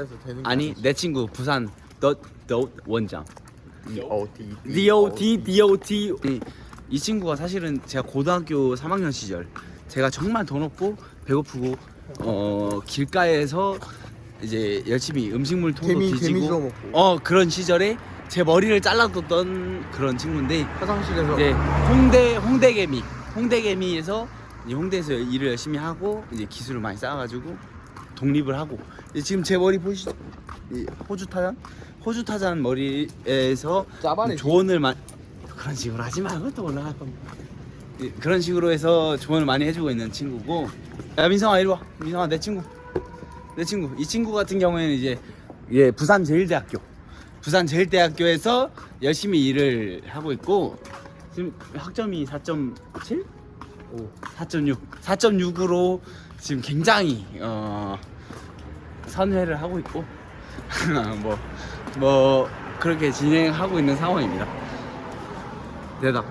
에서 되는 아니 내 친구 부산 더더 원장. DOT DOT 이, 이 친구가 사실은 제가 고등학교 3학년 시절 제가 정말 돈 없고 배고프고 어 길가에서 이제 열심히 음식물 통도 개미- 개미 뒤지고 주워 먹고. 어 그런 시절에 제 머리를 잘라뒀던 그런 친구인데 화장실에서. 이제 홍대 홍대개미 홍대개미에서 이제 홍대에서 일을 열심히 하고 이제 기술을 많이 쌓아가지고 독립을 하고. 지금 제 머리 보시죠? 이 호주 타잔? 호주 타잔 머리에서 짜바네, 조언을 많 그런 식으로 하지 말고 또 올라갈 겁니다. 이- 그런 식으로 해서 조언을 많이 해주고 있는 친구고. 야 민성아 이리 와. 민성아 내 친구. 내 친구. 이 친구 같은 경우에는 이제 예 부산 제일대학교. 부산 제일대학교에서 열심히 일을 하고 있고 지금 학점이 4.7? 오, 4.6 4.6으로 지금 굉장히 어 선회를 하고 있고 뭐 뭐 그렇게 진행하고 있는 상황입니다. 대답